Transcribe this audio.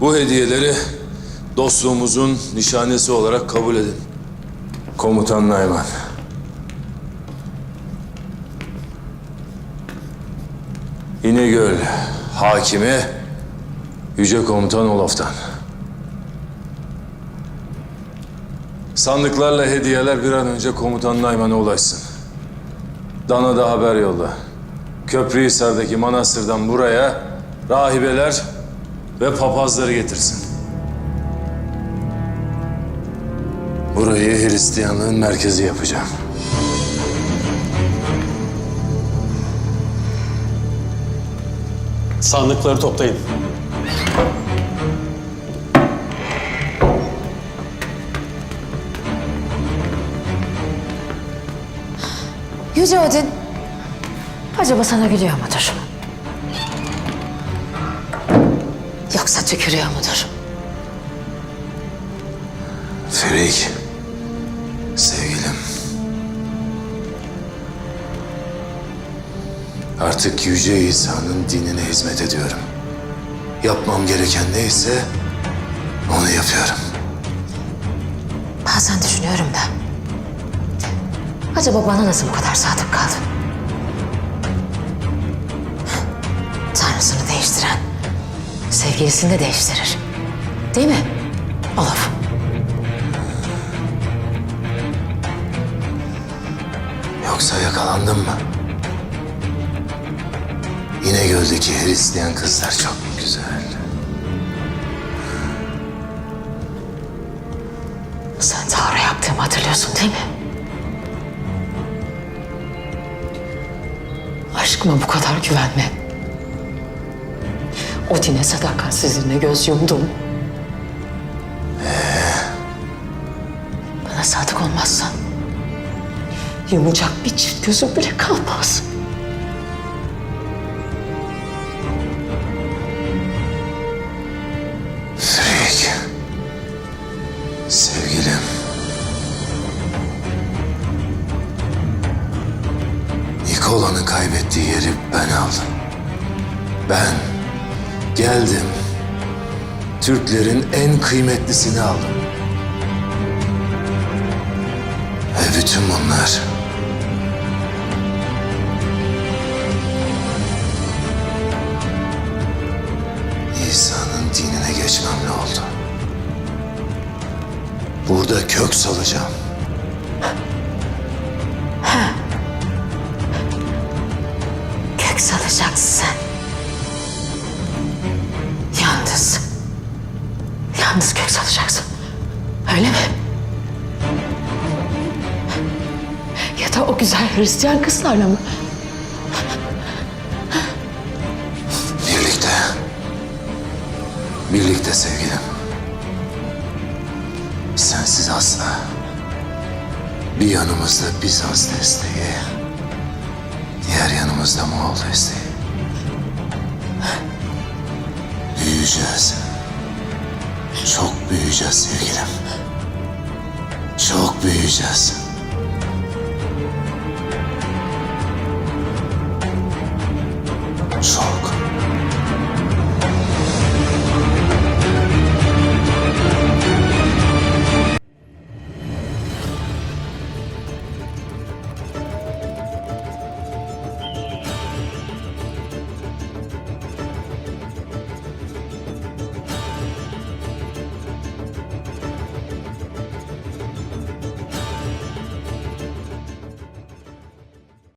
Bu hediyeleri dostluğumuzun nişanesi olarak kabul edin. Komutan Nayman. İnegöl hakimi Yüce Komutan Olaf'tan. Sandıklarla hediyeler bir an önce Komutan Nayman'a ulaşsın. Dana da haber yolla. Köprühisar'daki manastırdan buraya rahibeler ve papazları getirsin. Burayı Hristiyanlığın merkezi yapacağım. Sandıkları toplayın. Yüce Odin, acaba sana gülüyor mudur? Yoksa tükürüyor mudur? Ferik, sevgilim. Artık Yüce İsa'nın dinine hizmet ediyorum. Yapmam gereken neyse onu yapıyorum. Bazen düşünüyorum da. Acaba bana nasıl bu kadar sadık kaldın? Sevgilisini de değiştirir. Değil mi? Olaf. Yoksa yakalandın mı? İnegöl'deki Hristiyan kızlar çok güzel. Sen Tanrı yaptığımı hatırlıyorsun değil mi? Aşkıma bu kadar güvenme. Odin'e sadakatsizliğine göz yumdum. Bana sadık olmazsan yumacak bir çift gözüm bile kalmaz. Ferik. Sevgilim. Nikola'nın kaybettiği yeri ben aldım. Ben geldim. Türklerin en kıymetlisini aldım. Ve bütün bunlar İsa'nın dinine geçmemle oldu. Burada kök salacağım. Yalnız kök salacaksın. Öyle mi? Ya da o güzel Hristiyan kızlarla mı? Birlikte. Birlikte sevgilim. Sensiz asla. Bir yanımızda Bizans desteği. Diğer yanımızda Moğol desteği. Büyüyeceğiz. Çok büyüyeceğiz sevgilim. Çok büyüyeceğiz.